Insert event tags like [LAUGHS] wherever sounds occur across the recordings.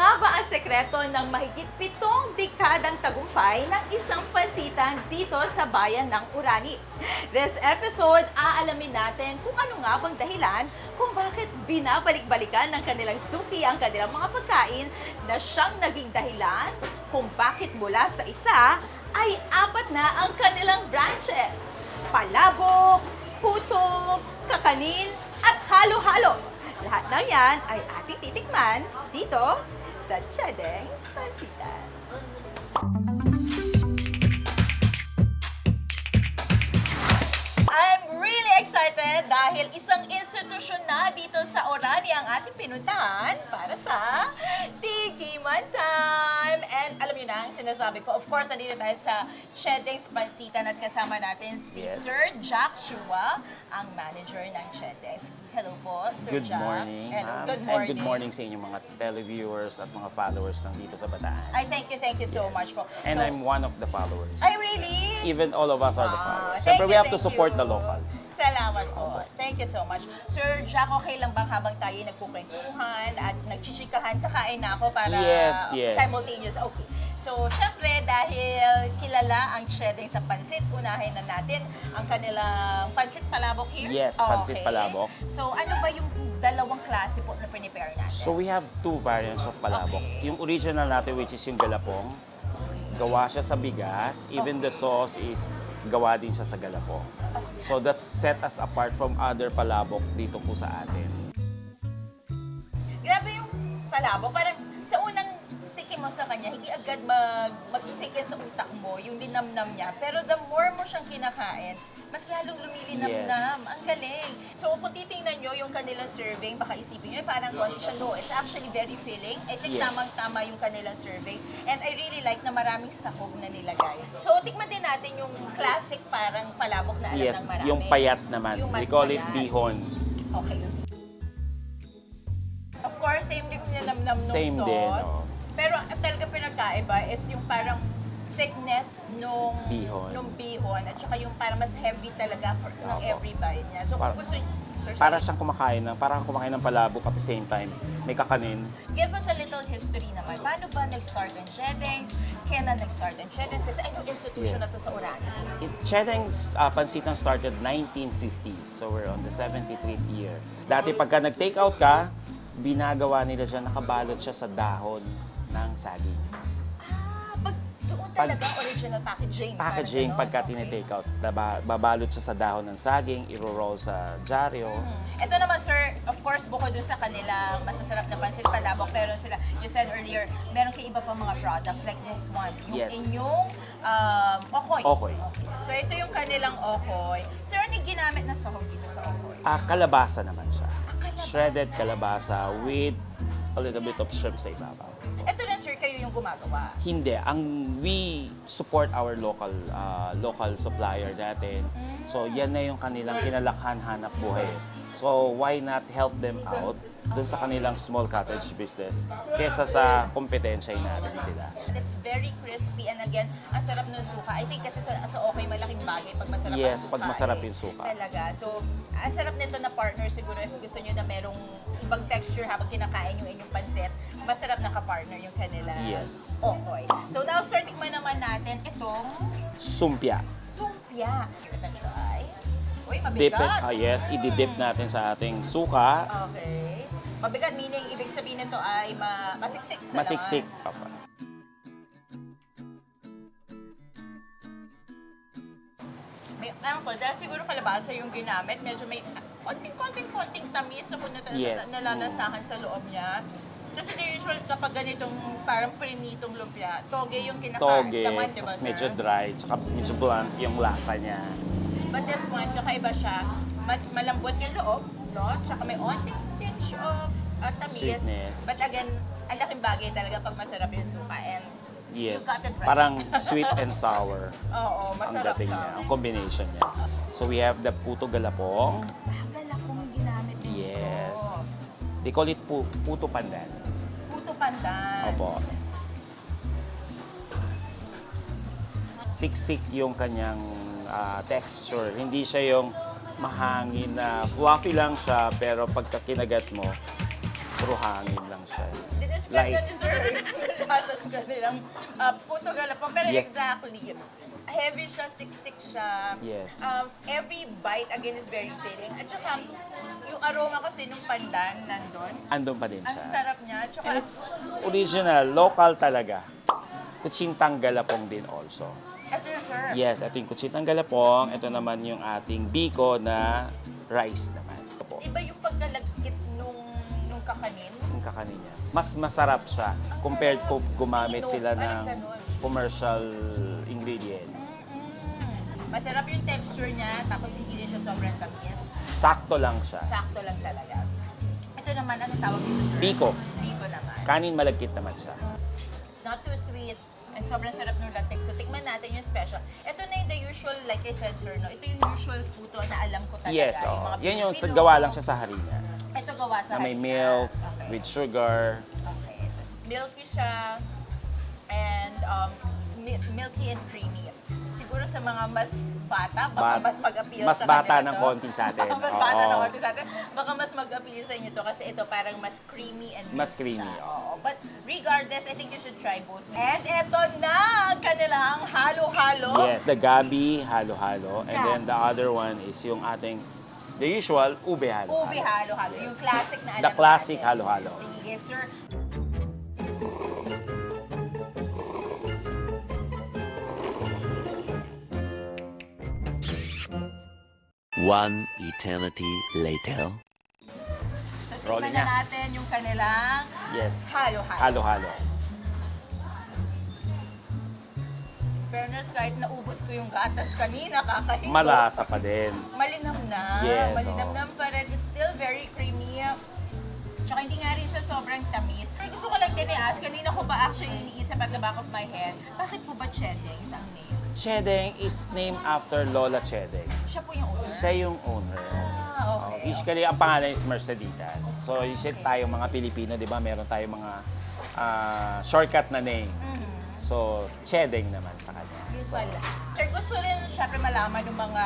nga ba ang sekreto ng mahigit pitong dekadang tagumpay ng isang pansitan dito sa bayan ng Urani? This episode, aalamin natin kung ano nga bang dahilan kung bakit binabalik-balikan ng kanilang suki ang kanilang mga pagkain na siyang naging dahilan kung bakit mula sa isa ay apat na ang kanilang branches. Palabok, puto, kakanin, at halo-halo. Lahat ng yan ay ating titikman dito sa Chedeng's Pansitan. Dahil isang institusyon na dito sa Orani ang ating pinuntahan para sa Tikiman Time! And alam niyo na ang sinasabi ko, of course, nandito tayo sa Chedeng's Pansitan at kasama natin si Yes. Sir Jack Chua, ang manager ng Chedeng's. Hello po, Sir Good Jack. morning, Hello, ma'am. good morning. And good morning sa inyong mga televiewers at mga followers ng dito sa Bataan. Ay, thank you, thank you so Yes. much po. And So- I'm one of the followers. Ay, really? Even all of us are the Ah, followers. thank Siyempre, we have to support you. the locals. Salamat po. Thank you so much. Sir Jack, okay lang ba habang tayo nagkukwentuhan at nagchichikahan, kakain na ako para Yes, yes. simultaneous? Okay. So, syempre, dahil kilala ang Chedeng sa pansit, unahin na natin ang kanilang pansit palabok here. Yes, pansit palabok. So, ano ba yung dalawang klase po na prepare natin? So we have two variants of palabok. Okay. Yung original natin which is yung galapong. Gawa siya sa bigas. Even the sauce is gawa din siya sa galapong. So that's set us apart from other palabok dito po sa atin. Grabe yung palabok. Parang mo sa kanya, hindi agad mag, magsisikin sa utak mo yung linamnam niya. Pero the more mo siyang kinakain, mas lalong lumilinamnam. Yes. Ang galing. So kung titingnan nyo yung kanilang serving, baka isipin nyo, eh, parang konti siya. No, it's actually very filling. I think Yes. tamang-tama yung kanilang serving. And I really like na maraming sahog na nilagay. So tikman din natin yung classic parang palabok na alam Yes, ng marami. yung payat naman. Yung We call it payat. bihon. Okay. Of course, same din nilamnam nung Same sauce. din, oh. Pero ang talaga pinagkaiba is yung parang thickness nung Bihon. nung bihon at saka yung parang mas heavy talaga for ng Opo. every bite niya. So kung Para- gusto Sir, Para sorry. siyang kumakain ng, parang kumakain ng palabok at the same time. May kakanin. Give us a little history naman. Paano ba nag-start ang Chedeng's? Kailan nag-start ang Chedeng's? Kasi anong institution Yes. na to sa Orani? It, Chedeng's uh, Pansitan started 1950, so we're on the 73th year. Dati pagka nag-take out ka, binagawa nila dyan, nakabalot siya sa dahon ng saging. Ah, pag doon Pag- talaga original packaging. Packaging pagka tinitake out, naba- babalot siya sa dahon ng saging, iro-roll sa dyaryo. Ito naman, sir, of course, bukod dun sa kanilang masasarap na pansit palabok, meron sila, you said earlier, meron kayo iba pa mga products like this one. Yung Yes. inyong um, okoy. Okoy. So, ito yung kanilang okoy. Sir, ano yung ginamit na sahog dito sa okoy? Ah, kalabasa naman siya. kalabasa. Shredded kalabasa with a little bit of shrimp sa ibabaw. Ito rin, sir, kayo yung gumagawa. Hindi, ang we support our local uh, local supplier natin. So yan na yung kanilang kinalakhan hanap buhay. So why not help them out dun sa kanilang small cottage business kesa sa kompetensya natin sila. And it's very crispy and again, ang sarap ng suka. I think kasi sa, sa okay, malaking bagay pag masarap Yes, ang suka. pag masarap eh. yung suka. Talaga. So, ang sarap nito na partner siguro if gusto nyo na merong ibang texture habang kinakain yung inyong pansit, masarap na ka-partner yung kanila. Yes. Okay. So now, sir, tikman naman natin itong Sumpia. sumpia. Give it Uy, Dip it, mabigat. ah, yes, ididip natin sa ating suka. Okay. Mabigat meaning ibig sabihin nito ay ma masiksik sa Masiksik. Papa. May, ano ko, dahil siguro kalabasa yung ginamit, medyo may konting-konting-konting tamis na kung nat- Yes. nalalasahan sa loob niya. Kasi the usual kapag ganitong parang prinitong lumpia, toge yung kinakain. Toge, Laman, di ba, tapos sir? medyo dry, tsaka medyo blunt yung lasa niya. But this one, kakaiba siya. Mas malambot yung loob, no? Tsaka may onting tinge of uh, tamis. Sweetness. But again, ang laking bagay talaga pag masarap yung suka. And Yes, you got it right. parang [LAUGHS] sweet and sour. Oo, ang masarap dating siya. niya, ang combination niya. So we have the puto galapong. Bagal akong ginamit dito. Yes. They call it pu puto pandan. Puto pandan. Opo. Siksik yung kanyang ah, texture. Hindi siya yung mahangin na fluffy lang siya pero pagka kinagat mo, puro hangin lang siya. Dinescribe na lasa [LAUGHS] ng kanilang uh, puto galapong. Pero Yes. exactly, heavy siya, siksik siya. Yes. Um, every bite, again, is very filling. At saka, yung aroma kasi nung pandan nandun, Andun pa din ang siya. sarap niya. At saka, And it's original, local talaga. Kutsintang galapong din also. Ito yung sir. Yes, ito yung kutsintang galapong. Ito naman yung ating biko na rice naman. Opo, Iba yung pagkalagkit nung, nung kakanin. yung kakanin niya. Mas masarap siya compared ko gumamit Inog, sila parang ng ganun. commercial ingredients. Mm. Masarap yung texture niya, tapos hindi rin siya sobrang tamis. Sakto lang siya. Sakto lang talaga. Ito naman, anong tawag dito, sir? Biko. Biko naman. Kanin malagkit naman siya. It's not too sweet. And sobrang sarap ng latik. So, tikman natin yung special. Ito na yung the usual, like I said, sir, no? Ito yung usual puto na alam ko talaga. Yes, oo. mga Yan yung Pilipino. gawa lang siya sa harina. Ito gawa sa Na may milk, Okay. with sugar. Okay. So, milky siya. And um, mi- milky and creamy. Siguro sa mga mas bata, baka Ba- mas mag-appeal mas sa bata kanila ng to. konti sa atin. mas bata ng Oo. konti sa atin. Baka mas mag-appeal sa inyo to kasi ito parang mas creamy and Mas creamy, siya. oo. But regardless, I think you should try both. And ito na ang kanilang halo-halo. Yes, the gabi halo-halo. And then the other one is yung ating, the usual, ube halo-halo. Ube halo-halo. Yung classic na alam The classic natin. halo-halo. Sige, sir. One eternity later. So, Rolling na na. natin yung kanilang Yes. Halo-halo. Halo-halo. fairness, kahit naubos ko yung gatas kanina, kakain ko. Malasa pa din. Malinam na. Yes, Malinam oo. pa rin. It's still very creamy. Tsaka hindi nga rin siya sobrang tamis. Pero gusto ko lang din i-ask, kanina ko ba actually iniisip at the back of my head, bakit po ba Chedeng ang name? Chedeng, it's named after Lola Chedeng. Siya po yung owner? Siya yung owner. Ah, Oh, okay. basically, ang pangalan is Merceditas. So, usually tayo mga Pilipino, di ba, meron tayong mga ah, shortcut na name. Mhm. So, Chedeng naman sa kanya. Yun So, pala. Sir, gusto rin syempre malaman ng mga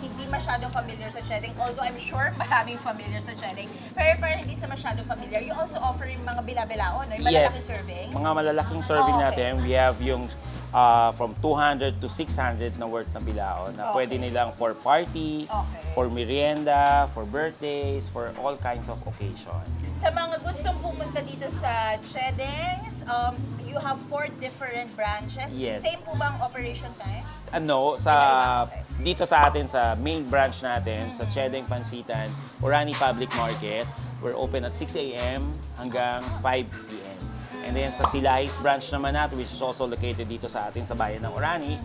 hindi masyadong familiar sa Chedeng. Although I'm sure maraming familiar sa Chedeng. Pero para hindi sa masyadong familiar, you also offer yung mga bila-bilaon, no? yung malalaking yes, servings. mga malalaking serving Oh, okay. natin, we have yung ah, from 200 to 600 na worth na bilaon na Okay. pwede nilang for party, Okay. for merienda, for birthdays, for all kinds of occasion. Sa mga gustong pumunta dito sa Chedeng's, um, you have four different branches. Yes. Same po bang operation time? Ano, sa Iba-iba, dito sa atin sa main branch natin sa Chedeng Pansitan, Orani Public Market, we're open at 6 a.m. hanggang 5 p.m. And then sa Silahis branch naman natin, which is also located dito sa atin sa bayan ng Orani,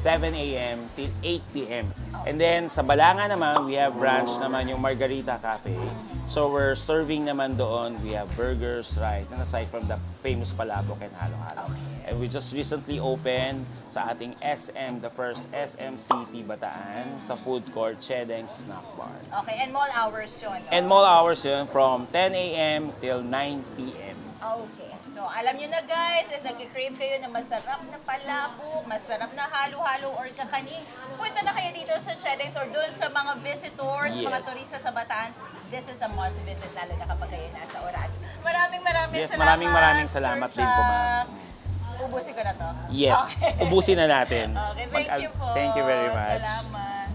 7 a.m. till 8 p.m. And then sa Balanga naman, we have branch naman yung Margarita Cafe. So we're serving naman doon, we have burgers, rice, and aside from the famous palabok and halo-halo. And we just recently opened sa ating SM, the first SM City Bataan, sa food court, Chedeng Snack Bar. Okay, and mall hours yun. no? And mall hours yun from 10 a.m. till 9 p.m. Okay. So, alam nyo na guys, if nag-crave kayo na masarap na palabok, masarap na halo-halo or kakaning, punta na kayo dito sa Chedeng's or doon sa mga visitors, mga Yes. turista sa Bataan. This is a must visit, lalo na kapag kayo nasa Orani. Maraming maraming Yes, salamat. maraming maraming Sir salamat din po, ma'am. Ubusin ko na to. Yes, Okay. ubusin na natin. [LAUGHS] Okay, thank Mag- you po. Thank you very much. Salamat.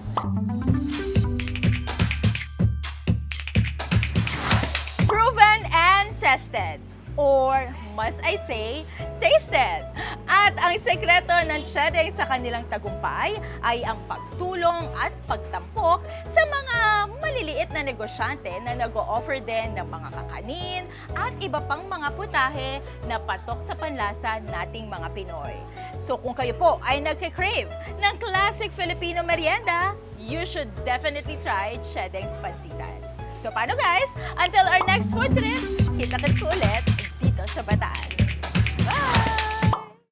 Proven and tested. Or, must I say, tasted. At ang sekreto ng Chedeng sa kanilang tagumpay ay ang pagtulong at pagtampok sa mga maliliit na negosyante na nag-o-offer din ng mga kakanin at iba pang mga putahe na patok sa panlasa nating mga Pinoy. So kung kayo po ay nagka-crave ng classic Filipino merienda, you should definitely try Chedeng's Pansitan. So paano guys? Until our next food trip, kita-kits ko ulit dito sa Bataan.